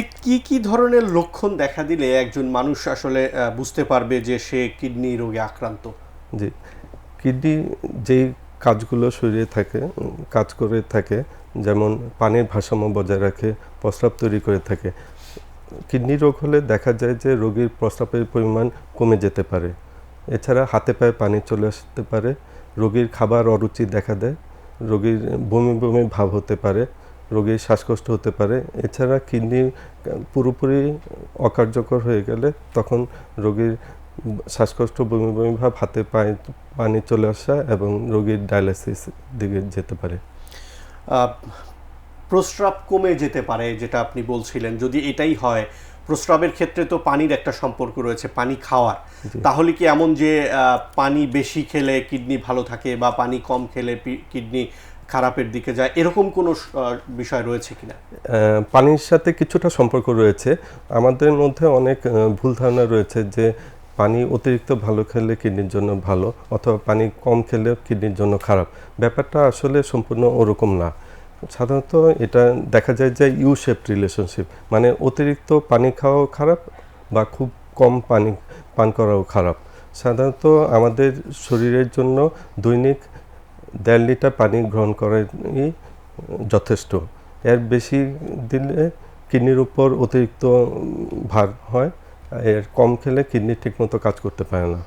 ঠিক কি কি ধরনের লক্ষণ দেখা দিলে একজন মানুষ আসলে বুঝতে পারবে যে সে কিডনি রোগে আক্রান্ত? জি। কিডনি যেই কাজগুলো শরীরে থাকে, কাজ করে থাকে, যেমন পানির ভারসাম্য বজায় রাখে, প্রস্রাব তৈরি করে থাকে, কিডনি রোগ হলে দেখা যায় যে রোগীর প্রস্রাবের পরিমাণ কমে যেতে পারে। এছাড়া হাতে পায়ে পানি চলে আসতে পারে, রোগীর খাবার অরুচি দেখা দেয়, রোগীর বমি বমি ভাব হতে পারে, রোগীর শ্বাসকষ্ট হতে পারে। এছাড়া কিডনি পুরোপুরি অকার্যকর হয়ে গেলে তখন রোগীর শ্বাসকষ্ট বমি বমি ভাব হাতে পায়ে পানি চলে আসা এবং রোগীর ডায়ালিসিস দিকে যেতে পারে। প্রস্রাব কমে যেতে পারে যেটা আপনি বলছিলেন। যদি এটাই হয় প্রস্রাবের ক্ষেত্রে তো পানির একটা সম্পর্ক রয়েছে পানি খাওয়ার। তাহলে কি এমন যে পানি বেশি খেলে কিডনি ভালো থাকে বা পানি কম খেলে কিডনি খারাপের দিকে যায়, এরকম কোনো বিষয় রয়েছে কিনা? পানির সাথে কিছুটা সম্পর্ক রয়েছে। আমাদের মধ্যে অনেক ভুল ধারণা রয়েছে যে পানি অতিরিক্ত ভালো খেলে কিডনির জন্য ভালো অথবা পানি কম খেলে কিডনির জন্য খারাপ। ব্যাপারটা আসলে সম্পূর্ণ ওরকম না। সাধারণত এটা দেখা যায় যে ইউ শেপ রিলেশনশিপ মানে অতিরিক্ত পানি খাওয়াও খারাপ বা খুব কম পানি, পান করাও খারাপ। সাধারণত আমাদের শরীরের জন্য দৈনিক দেড় লিটার পানি গ্রহণ করাই যথেষ্ট। এর বেশি দিলে কিডনির উপর অতিরিক্ত ভার হয় এর কম খেলে কিডনি ঠিকমতো কাজ করতে পারে না।